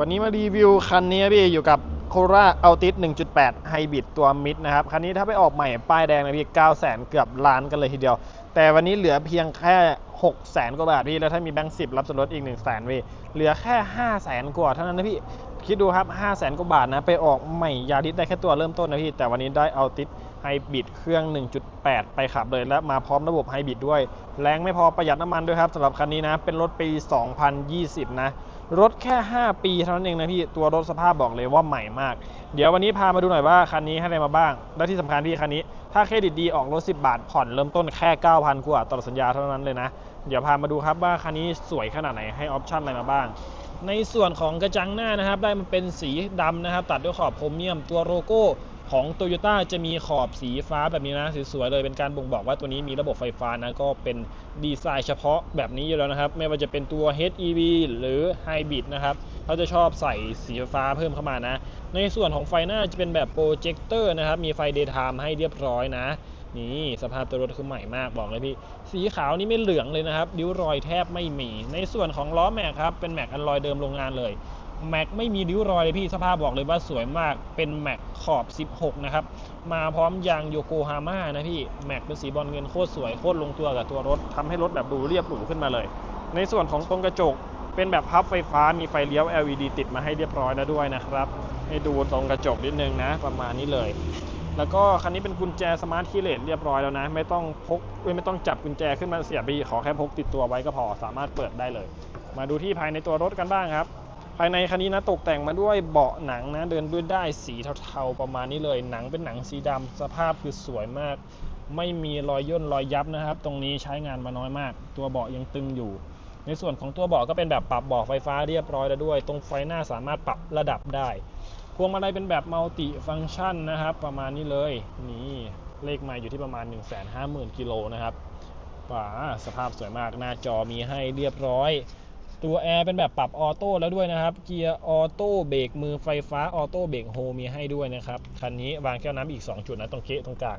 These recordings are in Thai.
วันนี้มารีวิวคันนี้พี่อยู่กับโคราเอัลติส1.8 ไฮบริดตัวมิดนะครับ คันนี้ถ้าไปออกใหม่ป้ายแดงนะพี่9 0 0 0 0เกือบล้านกันเลยทีเดียว แต่วันนี้เหลือเพียงแค่6 0 0 0 0กว่าบาทพี่ แล้วถ้ามีแบงค์สิรับส่วนลดอีก1 0 0 0 0แสนพี่ เหลือแค่5 0 0 0 0 0กว่าเท่านั้นนะพี่ คิดดูครับ5 0 0 0 0 0กว่าบาทนะ ไปออกใหม่ยาริสได้แค่ตัวเริ่มต้นนะพี่ แต่วันนี้ได้เอัลติสไฮบริดเครื่อง 1.8 ไปขับเลยและมาพร้อมระบบไฮบริดด้วย แรงไม่พอประหยัดน้ำมันด้วยครับสำหรับคันนี้นะ เป็นรถปี 2020 นะ รถแค่ 5 ปีเท่านั้นเองนะพี่ ตัวรถสภาพบอกเลยว่าใหม่มาก เดี๋ยววันนี้พามาดูหน่อยว่าคันนี้ให้อะไรมาบ้าง และที่สำคัญพี่คันนี้ ถ้าเครดิตดีออกรถ 10 บาท ผ่อนเริ่มต้นแค่ 9,000กว่าต่อสัญญาเท่านั้นเลยนะ เดี๋ยวพามาดูครับว่าคันนี้สวยขนาดไหนให้ออปชั่นอะไรมาบ้าง ในส่วนของกระจังหน้านะครับ ได้มันเป็นสีดำนะครับ ตัดด้วยขอบโครเมียมตัวโลโก้ ของ t o y ยต้จะมีขอบสีฟ้าแบบนี้นะสวยๆเลยเป็นการบ่งบอกว่าตัวนี้มีระบบไฟฟ้านะก็เป็นดีไซน์เฉพาะแบบนี้อยู่แล้วนะครับ ไม่ว่าจะเป็นตัว HEV หรือ Hybrid นะครับเขาจะชอบใส่สีฟ้าเพิ่มเข้ามานะ ในส่วนของไฟหน้าจะเป็นแบบโปรเจคเตอร์นะครับ มีไฟ Daytime ให้เรียบร้อยนะ นี่สภาพตัวรถคือใหม่มากบอกเลยพี่ สีขาวนี่ไม่เหลืองเลยนะครับริ้วรอยแทบไม่มี ในส่วนของล้อแม็กครับเป็นแม็กอันลอยเดิมโรงงานเลย แม็กไม่มีริ้วรอยเลยพี่สภาพบอกเลยว่าสวยมากเป็นแม็กขอบ 16 นะครับ มาพร้อมยางโยโกฮาม่านะพี่แม็กเป็นสีบอลเงินโคตรสวยโคตรลงตัวกับตัวรถทำให้รถแบบดูเรียบหรูขึ้นมาเลย ในส่วนของตรงกระจกเป็นแบบพับไฟฟ้ามีไฟเลี้ยว LED ติดมาให้เรียบร้อยแล้วด้วยนะครับ ให้ดูตรงกระจกนิดนึงนะ ประมาณนี้เลย แล้วก็คันนี้เป็นกุญแจสมาร์ทคีย์เลสเรียบร้อยแล้วนะ ไม่ต้องพกไม่ต้องจับกุญแจขึ้นมาเสียบีขอแค่พกติดตัวไว้ก็พอสามารถเปิดได้เลย มาดูที่ภายในตัวรถกันบ้างครับ ภายในคันนี้นะตกแต่งมาด้วยเบาะหนังนะเดินด้วยได้สีเทาๆประมาณนี้เลยหนังเป็นหนังสีดำสภาพคือสวยมาก ไม่มีรอยย่นรอยยับนะครับ ตรงนี้ใช้งานมาน้อยมาก ตัวเบาะยังตึงอยู่ ในส่วนของตัวเบาะก็เป็นแบบปรับเบาะไฟฟ้าเรียบร้อยแล้วด้วย ตรงไฟหน้าสามารถปรับระดับได้พวงมาลัยเป็นแบบมัลติฟังก์ชันนะครับ ประมาณนี้เลยนี่เลขไมาอยู่ที่ประมาณ 150,000กิโลนะครับป่าสภาพสวยมากหน้าจอมีให้เรียบร้อย ตัวแอร์เป็นแบบปรับออโต้แล้วด้วยนะครับ เกียร์ออโต้เบรกมือไฟฟ้าออโต้เบรกโฮมีให้ด้วยนะครับ คันนี้วางแก้วน้ำอีก 2 จุดนะตรงเกะตรงกลาง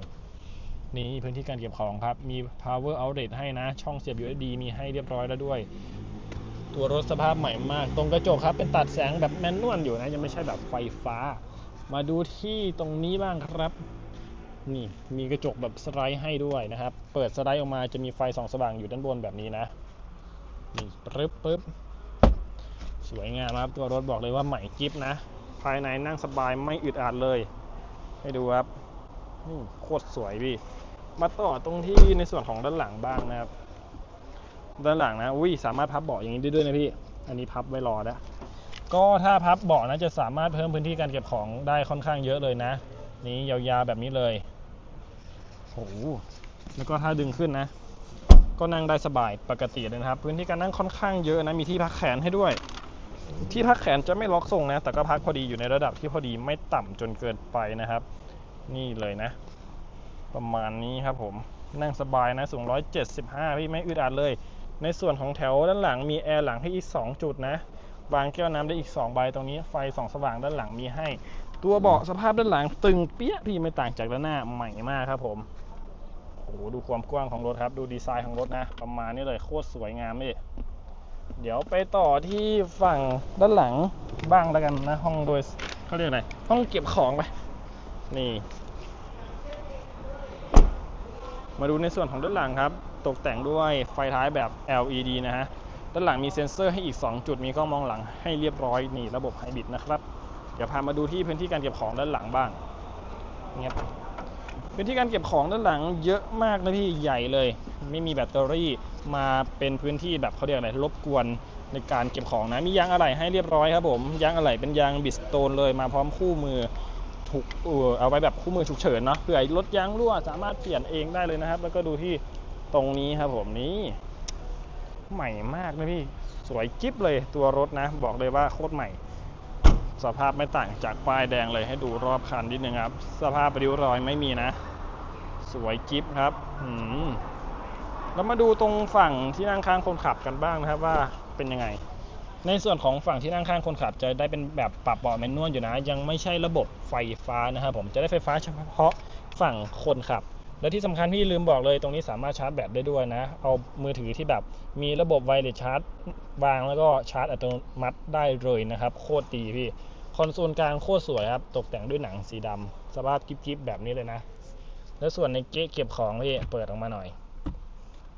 นี่พื้นที่การเก็บของครับ มี power outlet ให้นะ ช่องเสียบ USB มีให้เรียบร้อยแล้วด้วย ตัวรถสภาพใหม่มาก ตรงกระจกครับ เป็นตัดแสงแบบแมนนวลอยู่นะ ยังไม่ใช่แบบไฟฟ้า มาดูที่ตรงนี้บ้างครับ นี่มีกระจกแบบสไลด์ให้ด้วยนะครับ เปิดสไลด์ออกมาจะมีไฟส่องสว่างอยู่ด้านบนแบบนี้นะ นี่ปึ๊บปึ๊บสวยงามครับตัวรถบอกเลยว่าใหม่กิฟนะ ภายในนั่งสบายไม่อึดอัดเลย ให้ดูครับนี่โคตรสวยพี่ มาต่อตรงที่ในส่วนของด้านหลังบ้างนะครับ ด้านหลังนะอุ้ยสามารถพับเบาะอย่างนี้ได้ด้วยนะพี่ อันนี้พับไว้รอนะก็ถ้าพับเบาะนะจะสามารถเพิ่มพื้นที่การเก็บของได้ค่อนข้างเยอะเลยนะ นี่ยาวๆแบบนี้เลยโอ้โหแล้วก็ถ้าดึงขึ้นนะ ก็นั่งได้สบายปกติเลยนะครับ พื้นที่การนั่งค่อนข้างเยอะนะมีที่พักแขนให้ด้วย ที่พักแขนจะไม่ล็อกทรงนะ แต่ก็พักพอดีอยู่ในระดับที่พอดีไม่ต่ำจนเกินไปนะครับ นี่เลยนะ ประมาณนี้ครับผมนั่งสบายนะสูง 175 พี่ไม่อึดอัดเลย ในส่วนของแถวด้านหลังมีแอร์หลังให้อีก 2 จุดนะ วางแก้วน้ำได้อีก 2 ใบตรงนี้ไฟส่องสว่างด้านหลังมีให้ ตัวเบาะสภาพด้านหลังตึงเปี้ยพี่ไม่ต่างจากด้านหน้าใหม่มากครับผม โอ้โหดูความกว้างของรถครับ ดูดีไซน์ของรถนะ ประมาณนี้เลยโคตรสวยงามเลยเดี๋ยวไปต่อที่ฝั่งด้านหลังบ้างแล้วกันนะ ห้องโดยเขาเรียกอะไรห้องเก็บของไปนี่ มาดูในส่วนของด้านหลังครับ ตกแต่งด้วยไฟท้ายแบบ LED นะฮะด้านหลังมีเซ็นเซอร์ให้อีก 2 จุดมีกล้องมองหลังให้เรียบร้อยนี่ระบบไฮบริดนะครับ เดี๋ยวพามาดูที่พื้นที่การเก็บของด้านหลังบ้างเงียบ พื้นที่การเก็บของด้านหลังเยอะมากนะพี่ใหญ่เลย ไม่มีแบตเตอรี่มาเป็นพื้นที่แบบเขาเรียกอะไรรบกวนในการเก็บของนะมียางอะไหล่ให้เรียบร้อยครับผมยางอะไหล่เป็นยางบิสโตนเลยมาพร้อมคู่มือถูกเออเอาไว้แบบคู่มือฉุกเฉินเนาะเผื่อรถยางรั่วสามารถเปลี่ยนเองได้เลยนะครับ แล้วก็ดูที่ตรงนี้ครับผมนี้ใหม่มากนะพี่สวยกิ๊บเลยตัวรถนะ บอกเลยว่าโคตรใหม่ สภาพไม่ต่างจากป้ายแดงเลยให้ดูรอบคันนิดนึงครับ สภาพริ้วรอยไม่มีนะ สวยกิ๊บครับอืมแล้วมาดูตรงฝั่งที่นั่งข้างคนขับกันบ้างนะครับว่าเป็นยังไง ในส่วนของฝั่งที่นั่งข้างคนขับจะได้เป็นแบบปรับเบาะแมนนวลอยู่นะ ยังไม่ใช่ระบบไฟฟ้านะครับผมจะได้ไฟฟ้าเฉพาะฝั่งคนขับ และที่สำคัญพี่ลืมบอกเลยตรงนี้สามารถชาร์จแบตได้ด้วยนะ เอามือถือที่แบบมีระบบไวเลสชาร์จวางแล้วก็ชาร์จอัตโนมัติได้เลยนะครับ โคตรดีพี่ คอนโซลกลางโคตรสวยครับ ตกแต่งด้วยหนังสีดำสภาพกิ๊บๆแบบนี้เลยนะ แล้วส่วนในเก๊ะเก็บของพี่เปิดออกมาหน่อย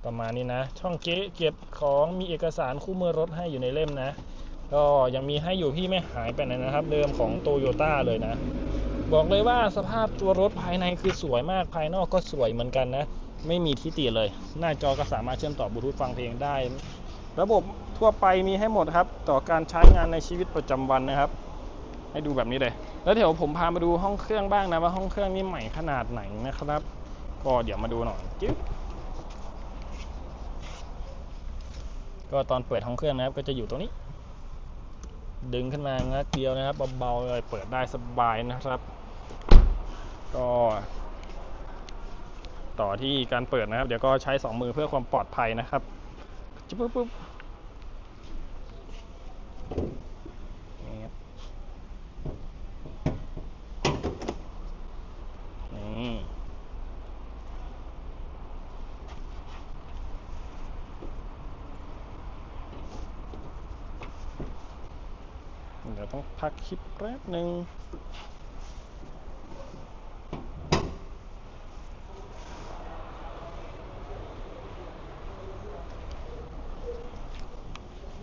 ประมาณนี้นะ ช่องเก๊ะเก็บของมีเอกสารคู่มือรถให้อยู่ในเล่มนะ ก็ยังมีให้อยู่พี่ไม่หายไปไหนนะครับ เดิมของโตโยต้าเลยนะ บอกเลยว่าสภาพตัวรถภายในคือสวยมากภายนอกก็สวยเหมือนกันนะ ไม่มีที่ติเลย หน้าจอก็สามารถเชื่อมต่อบลูทูธฟังเพลงได้ ระบบทั่วไปมีให้หมดครับ ต่อการใช้งานในชีวิตประจำวันนะครับ ให้ดูแบบนี้เลย แล้วเดี๋ยวผมพามาดูห้องเครื่องบ้างนะว่าห้องเครื่องนี่ใหม่ขนาดไหนนะครับ ก็เดี๋ยวมาดูหน่อยจิ๊บก็ตอนเปิดห้องเครื่องนะครับ ก็จะอยู่ตรงนี้ ดึงขึ้นมางัดเดียวนะครับเบาๆเลยเปิดได้สบายนะครับ ก็ต่อที่การเปิดนะครับ เดี๋ยวก็ใช้สองมือเพื่อความปลอดภัยนะครับปุ๊บปุ๊บนี่ครับนี่เดี๋ยวต้องพักคลิปแป๊บหนึ่ง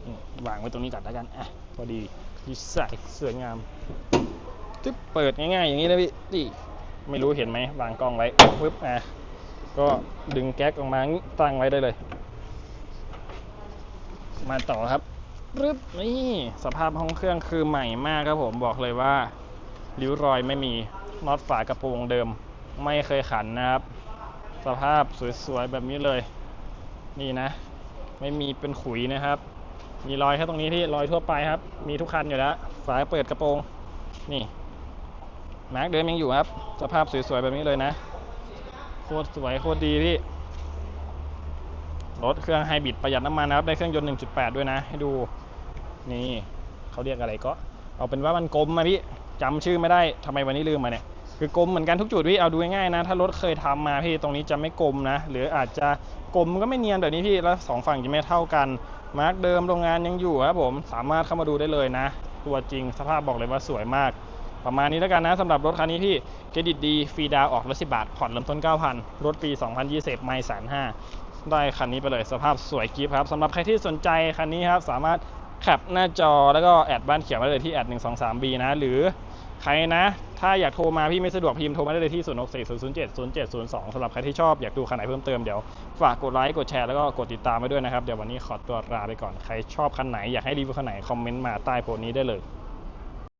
อืม วางไว้ตรงนี้ก่อนแล้วกันอะพอดีดีไซน์สวยงามจึ๊บเปิดง่ายๆอย่างนี้นะพี่นี่ไม่รู้เห็นไหมวางกล้องไว้ปึ๊บอะก็ดึงแก๊กออกมางี้ตั้งไว้ได้เลย มาต่อครับรึบนี่สภาพห้องเครื่องคือใหม่มากครับผมบอกเลยว่าริ้วรอยไม่มีน็อตฝากระโปรงเดิม ไม่เคยขันนะครับ สภาพสวยๆแบบนี้เลย นี่นะ ไม่มีเป็นขุยนะครับ มีรอยแค่ตรงนี้ที่รอยทั่วไปครับ มีทุกคันอยู่แล้ว ฝาเปิดกระโปรง นี่มาร์กเดิมยังอยู่ครับ สภาพสวยๆแบบนี้เลยนะ โคตรสวยโคตรดีพี่ รถเครื่องไฮบริดประหยัดน้ำมันนะครับ ได้เครื่องยนต์ 1.8 ด้วยนะ ให้ดู นี่เขาเรียกอะไรก็ เอาเป็นว่ามันกลมมาพี่จำชื่อไม่ได้ทำไมวันนี้ลืมมาเนี่ย คือกลมเหมือนกันทุกจุดพี่ เอาดูง่ายๆนะ ถ้ารถเคยทำมาพี่ ตรงนี้จะไม่กลมนะ หรืออาจจะกลมก็ไม่เนียนแบบนี้พี่ แล้วสองฝั่งจะไม่เท่ากัน มาร์กเดิมโรงงานยังอยู่ครับผมสามารถเข้ามาดูได้เลยนะ ตัวจริงสภาพบอกเลยว่าสวยมาก ประมาณนี้แล้วกันนะสำหรับรถคันนี้ที่เครดิตดีฟรีดาวออกรถสิบาทผ่อนเริ่มต้น 9,000 รถปี 2020 ไม่แสนห้าได้คันนี้ไปเลยสภาพสวยกิฟครับสำหรับใครที่สนใจคันนี้ครับสามารถ แคปหน้าจอแล้วก็แอดบ้านเขียวมาเลยที่แอดหนึ่งสองสามบีนะหรือใครนะ ถ้าอยากโทรมาพี่ไม่สะดวกพิมพ์โทรมาได้เลยที่ 064 007 0702สำหรับใครที่ชอบอยากดูคันไหนเพิ่มเติมเดี๋ยว ฝากกดไลค์กดแชร์แล้วก็กดติดตามไปด้วยนะครับ เดี๋ยววันนี้ขอตัวลาไปก่อนใครชอบคันไหนอยากให้รีวิวคันไหนคอมเมนต์มาใต้โพสต์นี้ได้เลย